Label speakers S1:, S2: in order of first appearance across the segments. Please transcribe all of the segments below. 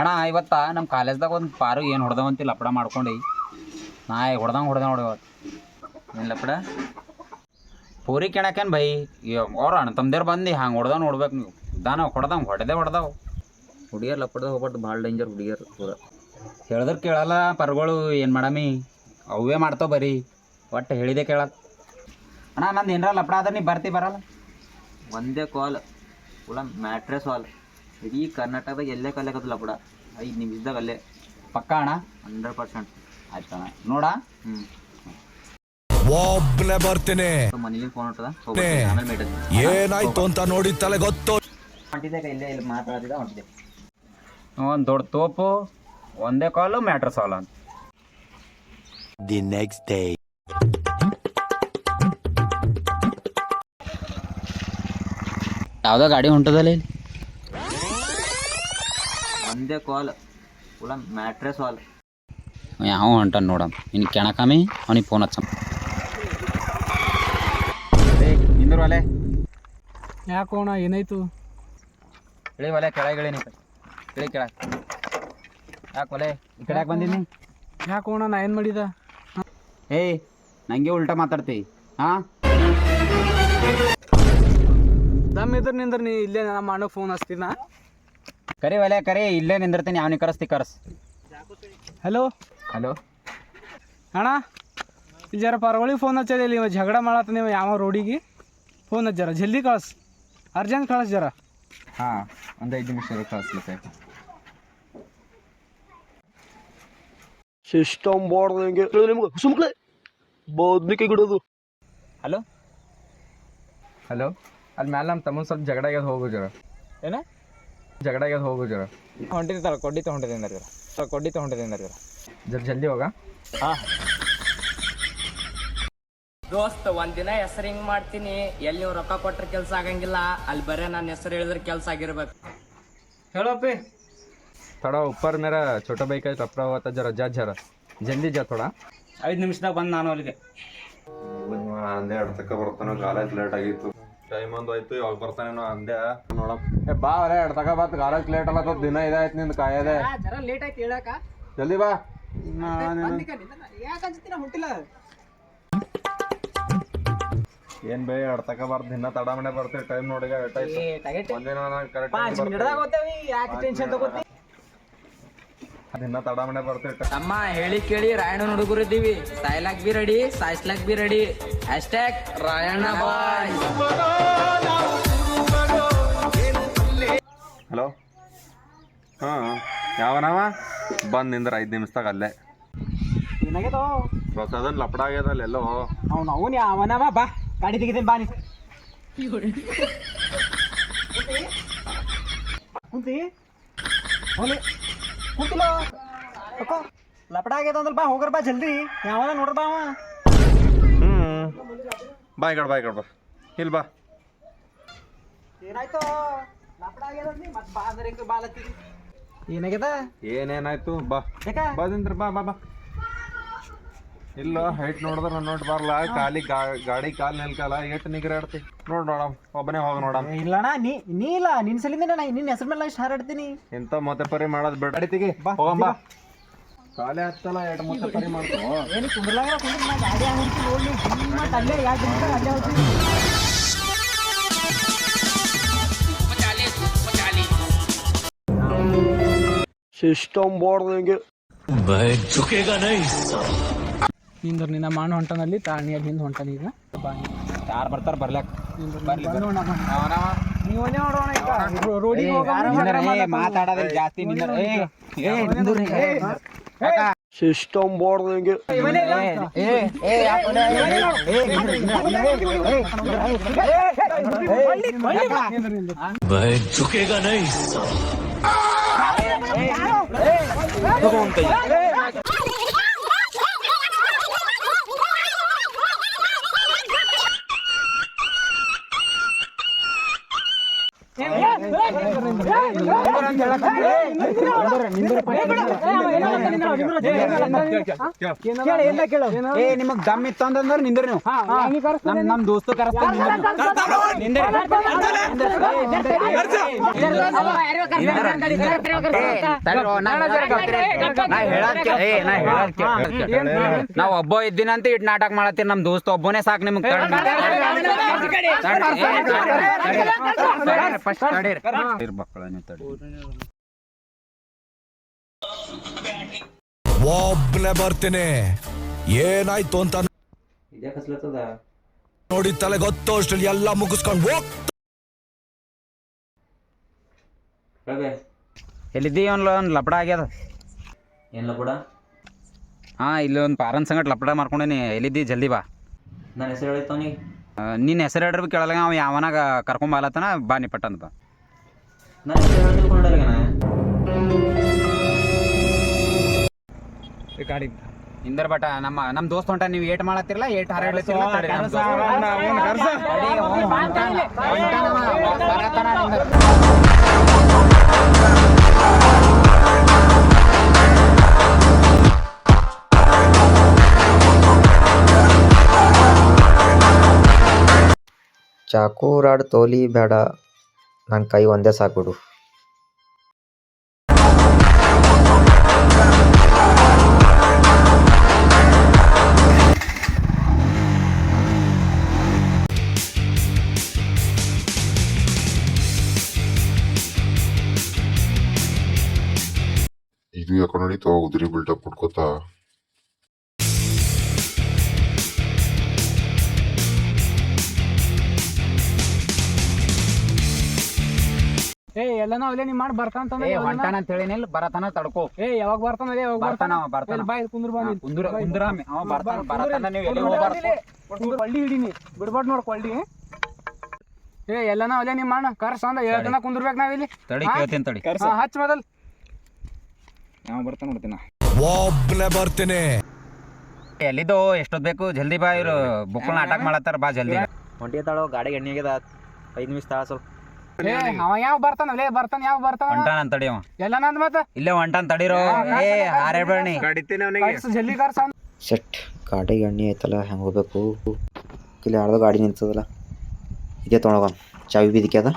S1: ಅಣ್ಣ, ಇವತ್ತ ನಮ್ಮ ಕಾಲೇಜ್ದಾಗ ಒಂದು ಪಾರು ಏನು ಹೊಡೆದವಂತಿ ಲಪಡ ಮಾಡ್ಕೊಂಡು. ನಾ ಹೊಡೆದಂಗೆ ಹೊಡೆದ ನೋಡಿ ಇವತ್ತು
S2: ಏನು ಲಪಡ?
S1: ಪೂರಿ ಕೆಣಕೇನು ಬೈ. ಅವ್ರು ಅಣ್ಣ ತಮ್ದೇರು ಬಂದು, ಹಂಗೆ ಹೊಡೆದ ನೋಡ್ಬೇಕು ನೀವು. ದಾನ ಹೊಡೆದಂಗೆ ಹೊಡೆದೇ ಹೊಡೆದವು.
S2: ಹುಡುಗಿಯರ್ ಲಪಡ್ದ ಹೋಗ್ಬಾರ್ದು, ಭಾಳ ಡೇಂಜರ್ ಹುಡುಗಿಯರ್ ಪೂರ.
S1: ಹೇಳಿದ್ರೆ ಕೇಳಲ್ಲ ಪರ್ಗಳು, ಏನು ಮಾಡಮಿ? ಅವೇ ಮಾಡ್ತಾವ ಬರೀ. ಒಟ್ಟು ಹೇಳಿದೆ ಕೇಳಲ್ಲ. ಅಣ್ಣ, ನಂದು ಏನಾರ ಲಪಡ ಆದ್ರೆ ನೀ ಬರ್ತಿ ಬರಲ್ಲ?
S2: ಒಂದೇ ಕಾಲ್ ಉಳ ಮ್ಯಾಟ್ರೆಸ್ ವಾಲ್. ಇಡೀ ಕರ್ನಾಟಕದಾಗ ಎಲ್ಲೇ ಕಲಿಯಾಕತ್ತಲ್ಲ ಕೂಡ. ಐದು ನಿಮಿಷದಾಗ ಅಲ್ಲೇ.
S1: ಪಕ್ಕ ಅಣ್ಣ?
S2: ಹಂಡ್ರೆಡ್ ಪರ್ಸೆಂಟ್
S1: ಆಯ್ತು ಅಣ್ಣ. ನೋಡ?
S2: ಹ್ಞೂ
S3: ಒಬ್ಬನೇ ಬರ್ತೀನಿ.
S2: ಮನೇಲಿ ಫೋನ್ ಹೊಟ್ಟದ ಆಮೇಲೆ
S3: ಏನಾಯ್ತು ಅಂತ ನೋಡಿ ತಲೆ ಗೊತ್ತು.
S2: ಹೊಂಟಿದ್ದೆ ಇಲ್ಲೇ ಇಲ್ಲಿ ಮಾತಾಡಿದ ಹೊಂಟಿದೆ
S1: ಒಂದು ದೊಡ್ಡ ತೋಪು ಒಂದೇ ಕಾಲು ಮ್ಯಾಟ್ರ್ ಸಾಲ ಅಂತ.
S3: ದಿ ನೆಕ್ಸ್ಟ್ ಡೇ
S1: ಯಾವುದೋ ಗಾಡಿ ಹೊಂಟದಲ್ಲ ಇಲ್ಲಿ?
S2: ಒಂದೇ ಕಾಲ್ ಪೂರ ಮ್ಯಾಟ್ರೆಸ್ ಹಾಲ್
S1: ಯಾವ ಹೊಂಟಾನ ನೋಡಮ್. ಇನ್ನು ಕೆಣಕಮಿ ಅವನಿಗೆ ಫೋನ್ ಹಚ್ಚಮ್. ನಿಂದ್ರು ಒಲೆ.
S4: ಯಾಕೋಣ ಏನಾಯ್ತು?
S1: ಇಳಿ ಒಲೆ ಕೆಳಗೆ ಇಳಿ ನೀ ಇಳಿ ಕೆಳಗೆ. ಯಾಕೆ ಒಲೆ ಈ ಕಡೆ ಯಾಕೆ ಬಂದಿನಿ
S4: ಯಾಕೋಣ ನಾ ಏನು ಮಾಡಿದ?
S1: ಏಯ್ ನಂಗೆ ಉಲ್ಟಾ ಮಾತಾಡ್ತಿ. ಹಾಂ?
S4: ದಮ್ ಇದ್ರ ನಿಂದ್ರ ನೀ ಇಲ್ಲೇ ನಮ್ಮ ಅಣ್ಣಗೆ ಫೋನ್ ಹಚ್ತೀನ
S1: ಕರಿ ಒಲೆ ಕರಿ ಇಲ್ಲೇ ನಿಂದಿರ್ತೀನಿ ಅವನಿಗೆ ಕರೆಸ್ತಿ ಕರ್ಸ್.
S4: ಹಲೋ
S1: ಹಲೋ
S4: ಅಣ್ಣ ಇಲ್ಲಿ ಜರ ಪರವಳಿಗೆ ಫೋನ್ ಹಚ್ಚಲಿ ಇವ ಜಗಳ ಮಾಡತ್ತ ನೀವು ಯಾವ ರೋಡಿಗೆ ಫೋನ್ ಹಚ್ಚಾರ ಜಲ್ದಿ ಕಳ್ಸ್. ಅರ್ಜೆಂಟ್ ಕಳ್ಸ್ ಜರ.
S1: ಹಾಂ ಒಂದು ಐದು ನಿಮಿಷ ಕಳಿಸ್ಲಿಕ್ಕೆ
S5: ಸಿಸ್ಟಮ್ ಬಾರ್ದಂಗೆ ನಿಮ್ಗೆ ಸುಮ್ಕೆ ಬದ್ನಿಕೆ ಗಿಡದು
S1: ಹಲೋ
S6: ಹಲೋ ಅಲ್ಲಿ ಮ್ಯಾಲ ನಮ್ಮ ತಮ್ಮನ ಸ್ವಲ್ಪ ಜಗಳ ಆಗ್ಯದ ಹೋಗು ಜರ.
S1: ಏನ?
S6: ಜಗಡಾಗ ಹೋಗು ಜರ
S1: ಹೊಂಟಿರ್ತಾರ ಕೊಡ್ಡಿ ತೊಗೊಂಡಿದ್ದೀನಿ ರೀ ಸರ್ ಕೊಡ್ಡಿ ತೊಗೊಂಡಿದ್ದೀನಿ ರೀ
S6: ಜರ ಜಲ್ದಿ ಹೋಗ? ಹಾಂ.
S7: ದೋಸ್ತ್ ಒಂದಿನ ಹೆಸರು ಹಿಂಗ್ ಮಾಡ್ತೀನಿ. ಎಲ್ಲಿ ನೀವು ರೊಕ್ಕ ಕೊಟ್ಟರೆ ಕೆಲಸ ಆಗಂಗಿಲ್ಲ ಅಲ್ಲಿ ಬರೇ ನನ್ನ ಹೆಸರು ಹೇಳಿದ್ರೆ ಕೆಲಸ ಆಗಿರ್ಬೇಕು.
S4: ಹೇಳಪ್ಪಿ
S6: ಥೋಡ ಉಪ್ಪರ್ ಮೇರ ಚೋಟ ಬೈಕ್ ಐತೆ ಅಪ್ರ ಜರ ಜಾ ಜರ. ಜಲ್ದಿ ಜಾ ತೊಡ.
S4: ಐದು ನಿಮಿಷದಾಗ ಬಂದು ನಾನು ಅಲ್ಲಿಗೆ.
S8: ಬರ್ತಾನೆ ಕಾಲೇಜ್ ಲೇಟ್ ಆಗಿತ್ತು. ಟೈಮ್ ಒಂದು ಆಯ್ತು ಯಾವಾಗ ಬರ್ತಾನೇನೋ ಅಂದೆ. ನೋಡಮ್
S6: ಏ ಬಾ ಅವರೇ ಎರಡು ತಕ ಬತ್ ಕಾಲೇಜ್ ಲೇಟ್ ಅಲ್ಲ ದಿನ ಇದಾಯ್ತು ನಿಂದು ಕಾಯದೆ.
S4: ಜರ ಲೇಟ್ ಆಯ್ತು ಹೇಳಕ.
S6: ಜಲ್ದಿ ಬಾ.
S4: ಯಾಕೆ ಅನ್ಸುತ್ತೀನಿ ಹೊಂಟಿಲ್ಲ
S8: ಏನ್ ಬೇ ಎರಡು ತಕ ಬಾರ್ ದಿನ ತಡ ಮನೆ ಬರ್ತೀವಿ ಟೈಮ್ ನೋಡಿ ಒಂದಿನ ಕರೆಕ್ಟ್
S4: ಹೋಗ್ತೇವಿ ಯಾಕೆ ಟೆನ್ಷನ್ ತಗೋತಿ?
S8: ದಿನ ತಡ ಮನೆ ಬರ್ತೀವಿ
S7: ತಮ್ಮ ಹೇಳಿ ಕೇಳಿ ರಾಯಣ್ಣ ಹುಡುಗರು ಇದ್ದೀವಿ. ಸಾಯ್ಲಾಕ್ be ready ಸಾಯಿಸ್ಲಾಕ್ be ready hashtag Rayanna boy
S8: hello ಹಾಂ ಯಾವನವ? ಬಂದ್ ನಿಂದ್ರ ಐದು ನಿಮಿಷದಾಗ ಅಲ್ಲೇ.
S4: ಏನಾಗ್ಯದೋ?
S8: ಹೊಸದನ್ ಲಪಡ ಆಗ್ಯದಲ್ಲ ಎಲ್ಲೋ
S4: ಅವ್ನು ಅವನು ಯಾವನವ? ಬಾ ಗಾಡಿ ತೆಗಿತೀನಿ ಬಾ ನೀ ಕುಂತಿ? ಅವನು ಕುಂತಿಲ್ಲ ಅಕ್ಕ ಲಪಡ ಆಗ್ಯದ ಬಾ ಹೋಗ್ರ ಬಾ ಜಲ್ದಿ. ಯಾವನ ನೋಡ್ರ ಬಾ ಅವ.
S8: ಹ್ಞೂ ಬಾಯ್ ಬಾಯ್ ಬಾ ಇಲ್ಲಿ ಬಾ.
S4: ಏನಾಯ್ತು? ಲಪಡ ಆಗ್ಯದ ಮತ್ತೆ ಬಾ ಅಂದ್ರೆ ಬಾ ಏನಾಗ್ಯದ?
S8: ಏನೇನಾಯ್ತು? ಬಾ.
S4: ಯಾಕ?
S8: ಬಾ ಬಾ ಬಾ ಬಾ. ಇಲ್ಲ ಹೈಟ್ ನೋಡಿದ್ರ ನಾನು ನೋಡಿ ಬರ್ಲ? ಕಾಲಿ ಗಾ- ಗಾಡಿ ಕಾಲ್ ನಿಲ್ಕಲ್ಲ? ಎಷ್ಟು ನಿಗ್ರಾಡ್ತಿ ನೋಡ್ ನೋಡಮ್ ಒಬ್ಬನೇ ಹೋಗ ನೋಡಮ್.
S4: ಇಲ್ಲಣ್ಣ ನೀ ನೀ ಇಲ್ಲ ನಿನ್ ಸಲಿಂದ ನಾ ನಿನ್ನ ಹೆಸರು ಮೇಲೆ ಇಷ್ಟು ಹಾರಾಡ್ತೀನಿ.
S8: ಎಂತ ಮತ್ತೆ ಪರಿ ಮಾಡೋದ್ ಬೇಡ. ಅಡಿತಿಗೆ ಹೋಗಮ್ಮ ಕಾಲೇ ಹತ್ತಲ್ಲ ಎರಡು ಮತ್ತೆ ಪರಿ ಮಾಡ್ಕೋ.
S4: ಏನು ಕುಂದ್ರಲಾಗ ಕುಂದ್ರ ನಾ ಗಾಡಿ ಆಗಿರ್ತೀನಿ ನೋಡಿ ಮತ್ತೆ ಅಲ್ಲೇ ಯಾಕೆ ಅಲ್ಲೇ ಹೋಗ್ತೀನಿ
S5: ಸಿಸ್ಟಮ್ ಬಾರ್ದಂಗೆ
S4: ನಿಂದ್ರ ನಿನ್ನ ಮಾಣ ಹೊಂಟನಲ್ಲಿ ತಾಣಿ ಅಲ್ಲಿ ಹಿಂದೆ ಹೊಂಟನ ಈಗ
S1: ಯಾರು ಬರ್ತಾರ ಬರ್ಲಾಕ ಜಾಸ್ತಿ
S5: ಸಿಸ್ಟಮ್
S4: ಬೋರ್ಡ್
S1: ಏ ಯಾಕ್ ಒಲೆ? ಏ, ಏ, ನಿಂದ್ರಿ, ನಿಂದ್ರಿ, ನಿಂದ್ರಿ, ಏ,
S4: ನಿಂದ್ರ, ನಿಂದ್ರ.
S1: ಏ ನಿಮಗ್ ದಮ್ ಇತ್ತು ನೀವು ನಮ್. ನಾವ್ ಒಬ್ಬ ಇದ್ದೀನಂತ ಇಟ್ ನಾಟಕ ಮಾಡತ್ತೀರಿ ನಮ್ ದೋಸ್ತ ಒಬ್ಬನೇ ಸಾಕ್ ನಿಮ್ಗ್
S3: ಒಬ್ನೇ ಬರ್ತೀನಿ ಏನಾಯ್ತು ಅಂತ
S2: ಇದ್ಯಾ ಕಸ್ಲತ್ತದ
S3: ನೋಡಿ ತಲೆ ಗೊತ್ತು ಅಷ್ಟ್ರಲ್ಲಿ ಎಲ್ಲ ಮುಗಿಸ್ಕೊಂಡು ಹೋಗ್
S1: ಎಲ್ಲಿದ್ದೀ ಒಂದ್ ಒಂದ್ ಲಪಡ ಆಗ್ಯದ?
S2: ಏನಿಲ್ಲ ಕೂಡ
S1: ಹಾ ಇಲ್ಲಿ ಒಂದ್ ಪಾರನ್ ಸಂಗಟ್ ಲಪಡ ಮಾಡ್ಕೊಂಡೇನಿ. ಎಲ್ಲಿದ್ದೀ? ಜಲ್ದಿ ಬಾ.
S2: ನನ್ನ ಹೆಸರು ಹೇಳಿತ್ತು ಅವನಿಗೆ.
S1: ಆ, ನಿನ್ ಹೆಸರು ಹೇಳ್ರಿ ಕೇಳಲ್ಲ ಅವ ಯಾವನಾಗ ಕರ್ಕೊಂಡ್ ಬಾಲತನ ಬಾ ನೀ ಪಟ್ಟಂತ ಬಾ
S2: ನನ್ನ
S4: ಗಾಡಿ
S1: ಇಂದರ್ ಬಟ ನಮ್ಮ ನಮ್ಮ ದೋಸ್ತ್ ಹೊಂಟ ನೀವು ಏಟ್ ಮಾಡತ್ತಿರಲ್ಲ ಏಟ್ ಹಾರಾಡ್ಲತ್ತಿರಲ್ಲ ತಡಿ ನಮ್ ದೋಸ್ತ್ ತಡಿ, ಅವ್ನ್ ಹೊಂಟಾನ, ಹೊಂಟಾನವ, ಬರತಾನ ನಿಂದರ್.
S9: ಚಾಕು ರಾಡ್ ತೋಲಿ ಬೇಡ ನನ್ನ ಕೈ ಒಂದೇ ಸಾಕ್ಬಿಡು
S10: ಇದು ಯಾಕೋ ನಡೀತಾವ ಉದ್ರಿ ಬಿಲ್ಡಪ್ ಕೊಟ್ಕೋತಾ
S4: ಏ ಎಲ್ಲನ ಅವಲೇ ನೀ ಮಾಡಿ ಬರ್ತಾನ
S1: ಏ ಹೊಂಟಾನ ಅಂತ ಹೇಳಿನಿಲ್ಲ ಬರತಾನ ತಡ್ಕೋ.
S4: ಏ ಯಾವಾಗ ಬರ್ತಾನ ಅದೇ ಯಾವಾಗ
S1: ಬರ್ತಾನ
S4: ಬರ್ತಾನ
S1: ಅವ ಬರ್ತಾನ?
S4: ಇಲ್ಲಿ ಬಾ ಇಲ್ಲಿ ಕುಂದ್ರ ಬಾ ಇಲ್ಲಿ.
S1: ಕುಂದ್ರ ಕುಂದ್ರ ಅವ ಬರ್ತಾನ ಬರತಾನ
S4: ಇಲ್ಲಿ.
S1: ನೀವು ಎಲ್ಲಿ ಹೋಗ್ಬಾರ್ದು
S4: ಇಲ್ಲಿ. ಕೊಳ್ಳಿ ಹಿಡಿನಿ ಬಿಡ್ಬಾರ್ದು ನೋಡ್ ಕೊಳ್ಳಿ ಏ ಎಲ್ಲನ ಅವಲೇ ನೀ ಮಾಡ ಕರ್ಸ ಅಂದ ಹೇಳ್ತಾನ ಕುಂದ್ರಬೇಕು ನಾವಿಲ್ಲಿ
S1: ತಡಿ? ಕೇಳ್ತೀನಿ ತಡಿ.
S4: ಕರ್ಸ. ಹಚ್ಚ ಮೊದಲ್.
S1: ಯಾವ ಬರ್ತಾನ ನೋಡ್ತೀನ? ನಾ.
S3: ಒಬ್ನೇ ಬರ್ತೀನಿ
S1: ಎಲ್ಲಿದ್ದು? ಎಷ್ಟೊತ್ ಬೇಕು? ಜಲ್ದಿ ಬಾ ಇವ್ರು. ಬುಕ್ಕಳನ್ನ ಅಟ್ಯಾಕ್ ಮಾಡತ್ತಾರ ಬಾ ಜಲ್ದಿ.
S2: ಹೊಂಟಿ ತಾಳೋ ಗಾಡಿ ಎಣ್ಣೆ ಆಗ್ಯದ. ಐದು ನಿಮಿಷ ತಾಳ ಸ್ವಲ್ಪ.
S4: ಏ ಅವ ಯಾವ ಬರ್ತಾನ? ಲೇ ಬರ್ತಾನ ಯಾವ ಬರ್ತಾನ?
S1: ಹೊಂಟಾನ ಅಂತ ತಡಿ ಅವ.
S4: ಎಲ್ಲ ಅಂದ್ ಮತ್ತ?
S1: ಇಲ್ಲೇ ಹೊಂಟಾನ ತಡಿರೋ? ಏ ಹಾರೇಬೇಡಿ
S4: ಕರ್ಸ್ ಜಲ್ದಿ ಕರ್ಸ.
S9: ಶಟ್ ಗಾಡಿಗೆ ಎಣ್ಣೆ ಐತಲ್ಲ ಹೆಂಗೆ ಹೋಗ್ಬೇಕು? ಇಲ್ಲಿ ಯಾರ್ದೋ ಗಾಡಿ ನಿಂತದಲ್ಲ. ಇದೇ ತೊಗೊಳಗ ಚಾವಿ ಬೀದಿಕೆ ಅದ.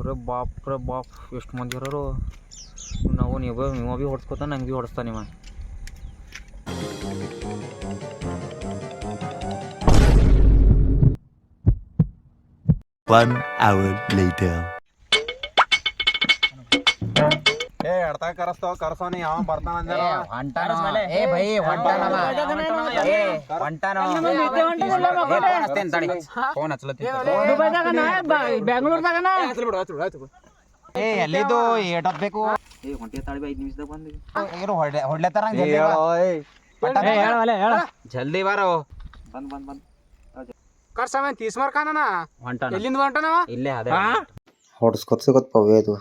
S2: ಅರೆ ಬಾಪ್ ರೇ ಬಾಪ್ ಎಷ್ಟು ಮಂದಿ ಇರೋರು ನಾವು ನೀವು ಇವ ಭೀ ಹೊಡ್ಸ್ಕೊತಾನ ನಂಗೆ ಭೀ ಹೊಡಿಸ್ತಾನ ಇವ.
S3: One hour later.
S8: ಏ ಎಡ್ತಾಗ ಕರಸ್ತಾವ ಕರ್ಸೋನಿ ಯಾವ ಬರ್ತಾನ ಅಂದ್ರ
S1: ಏ, ಹೊಂಟಾನ. ಏ ಭೈ ಹೊಂಟಾನವ ಏ ಫೋನ್ ಹಚ್ತೇನ್ ತಡಿ ಫೋನ್ ಹಚ್ಲತ್ತೀನಿ ಏ ಎಲ್ಲಿದ್ದು? ಏಟತ್ ಬೇಕು
S2: ಏ ಹೊಂಟಿ ತಾಳಿ ಬಿ ಐದು ನಿಮಿಷದಾಗ
S1: ಹೊಡ್ಲೆ ಜಲ್ದಿ ಬಾ. ಜಲ್ದಿ ಬಾರೋ
S2: ಬಂದ್ ಬಂದ್ ಬಂದ್
S4: ಕರ್ಸ ಅವ
S1: ಹೊಂಟಾನ
S4: ಎಲ್ಲಿಂದ ಹೊಂಟಾನವ
S1: ಇಲ್ಲೇ ಅದೇ
S9: ಹೊಡ್ಸ್ಕೊತ್ ಪವ್ಯ ಅದು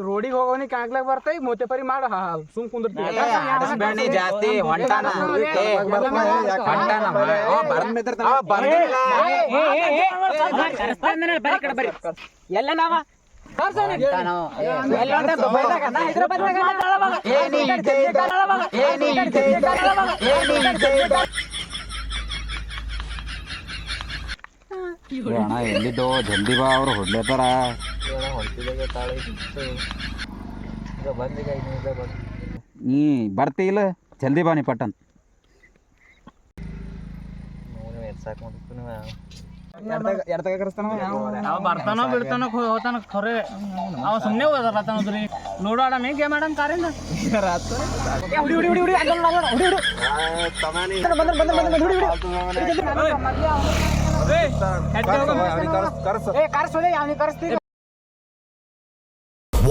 S4: ರೋಡಿಗೆ ಹೋಗೋನಿಕ್ ಆಗ್ಲಾಗ ಬರ್ತಾ ಈಗ ಮೋತೆ ಪರಿ ಮಾಡ ಸುಮ್ ಕುಂದಿರ್ತೀವಿ
S1: ಏ, ಆಡಿಸ್ಬೇಡಿ ಜಾಸ್ತಿ ಹೊಂಟಾನ ಏ, ಹೊಂಟಾನ ಅವ ಬರ್ನ್- ಅವ ಬರ್ನಿಲ್ಲ. ಹೊಂಟಾನ ಅವ. ಅಣ್ಣ ಎಲ್ಲಿದ್ದೋ? ಜಲ್ದಿ ಬಾ ಅವ್ರು ಹೊಡ್ಲೇತಾರ ನೀ ಬರ್ತಿ ಇಲ್ಲ? ಜಲ್ದಿ ಬಾ ನೀ ಪಟ್ಟನ್
S4: ಅವ? ಬರ್ತಾನೋ ಬಿಡ್ತಾನೋ ಹೋತಾನ ಖರೆ. ಅವ ಸುಮ್ಮನೆ ಹೋದ್ರಿ ನೋಡೋಣ ಮೇಗೆ ಮೇಡಮ್ ಕಾರಿಂದ?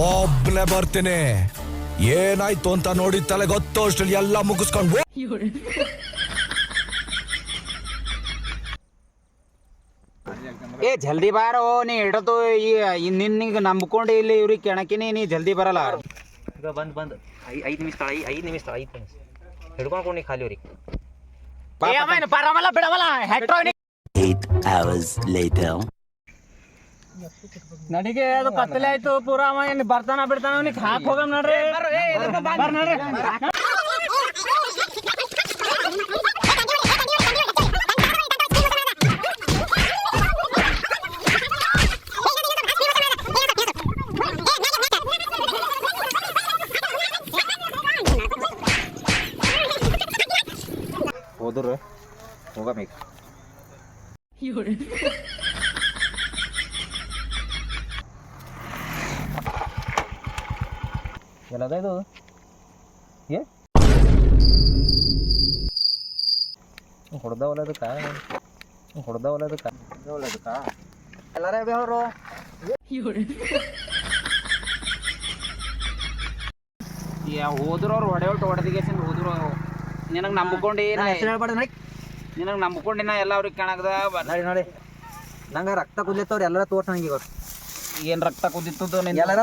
S3: ಒಬ್ನೇ ಬರ್ತೀನಿ. ಏನಾಯ್ತು ಅಂತ ನೋಡಿ ತಲೆ ಗೊತ್ತು ಅಷ್ಟ್ರಲ್ಲಿ ಎಲ್ಲ ಮುಗಿಸ್ಕೊಂಡು
S1: ಏ ಜಲ್ದಿ ಬಾರೋ ನೀ ಇಡತು ಈ ನಿನ್ನಿಗೆ ನಂಬ್ಕೊಂಡು ಇಲ್ಲಿ ಇವ್ರಿಗೆ ಕೆಣಕಿನಿ ನೀ ಜಲ್ದಿ ಬರಲ್ಲ.
S6: ಈಗ ಬಂದ್ ಬಂದ್. ಐ ಐದು ನಿಮಿಷ ಐ ಐದು ನಿಮಿಷ ಐದು ನಿಮಿಷ. ಹಿಡ್ಕೊಂಡು ನೀ ಖಾಲಿ ಅವ್ರಿಗೆ.
S1: ಬರಮಲ್ಲ ಬಿಡಮಲ್ಲ ಹೆಟ್ರೋನಿ
S7: ನಡಿಗೆ ಅದು ಕತ್ತಲೆ ಆಯ್ತು ಪೂರಾ ಅವ ಏನ್ ಬರ್ತಾನ ಬಿಡ್ತಾನ ಅವ್ನಿಗೆ ಹಾಕ್ ಹೋಗಮ್ ನೋಡ್ರಿ. ಬರ್
S1: ಎಲ್ಲ ಹೋಗಬೇಕು.
S6: ಎಲ್ಲದ ಇದು? ಏ? ಹೊಡೆದವಲ್ಲ ಒಲದಕ್ಕ ಹೊಡೆದವಲ್ಲ ಒಲದಕ್ಕ ಅದಕ್ಕ? ಎಲ್ಲಾರೇ ಬೇವರು
S1: ಹೋದ್ರು ಅವ್ರು ಹೊಡೆ ಹೊಟ್ಟು ಹೊಡೆದಿಗೇಸಿಂದ ಹೋದ್ರು ನಿನಗೆ ನಂಬಿಕೊಂಡಿ
S6: ಹೆಸರು ಹೇಳ್ಬಾರ್ದು ನೋಡಿ
S1: ನಿನಗೆ ನಂಬ್ಕೊಂಡಿನ ಎಲ್ಲ ಅವ್ರಿಗೆ ಕಾಣಕದ
S6: ನೋಡಿ ನೋಡಿ. ನಂಗೆ ರಕ್ತ ಕುದ್ಲತ್ತವ್ರು ಎಲ್ಲರ ತೋರ್ಸ ನಂಗೆ
S1: ಏನ್ ರಕ್ತ ಕುದ್ದಿತ್ತು
S6: ಎಲ್ಲಾರ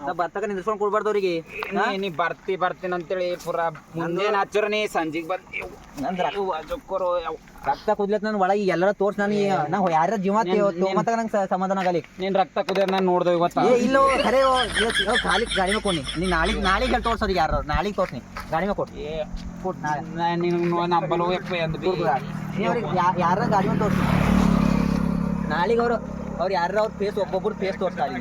S6: ನಾ ಬರ್ತಕ ನಿಂದ್ರಸ್ಕೊಂಡು ಕೊಡ್ಬಾರ್ದು ಅವ್ರಿಗೆ
S1: ನೀ- ನೀ ಬರ್ತಿ ಬರ್ತೀನಿ ಅಂತೇಳಿ ಪುರಾ ಮುಂದೇನು ಹಚ್ಚರ ನೀ ಬರ್ತಿ ಬಂದಿ
S6: ನಂದ್ರ?
S1: ಜೊಕ್ಕರು
S6: ರಕ್ತ ಕುದ್ಲತ್ ನನ್ ಒಳಗೆ ಎಲ್ಲರ ತೋರ್ಸ್ ನಾನು ನಾವು ಯಾರ ಜೀವ ಮತ್ತೆ ನಂಗೆ ಸಮಾಧಾನ ಆಗಲಿ.
S1: ನೀನ್ ರಕ್ತ ಕುದಿಯೋದ್ ನಾನು ನೋಡ್ದೆ ಇವತ್ತು.
S6: ಇಲ್ಲ ಖರೆ ಖಾಲಿ ಗಾಡಿ ಮೇಲೆ ಕೊಡಿ ನೀ ನಾಳೆಗೆ ನಾಳೆಗೆ ಹೇಳಿ ತೋರ್ಸೋರಿಗೆ ಯಾರು? ನಾಳೆಗೆ ತೋರ್ಸ್ನಿ. ಗಾಡಿ ಮೇಲೆ ಕೊಟ್ಟು ಕೊಟ್ಟು ನಾಳೆ.
S1: ನಿನಗೆ ನಂಬಲು ಎಪ್ಪ ಎಂದ್
S6: ಯಾರ ಗಾಡಿ ಮೇಲೆ ತೋರ್ಸಿ ನಾಳೆಗೆ ಅವರು ಅವ್ರು ಯಾರ ಅವ್ರ ಫೇಸ್ ಒಬ್ಬೊಬ್ರು ಫೇಸ್ ತೋರ್ಸ್ತಾರೆ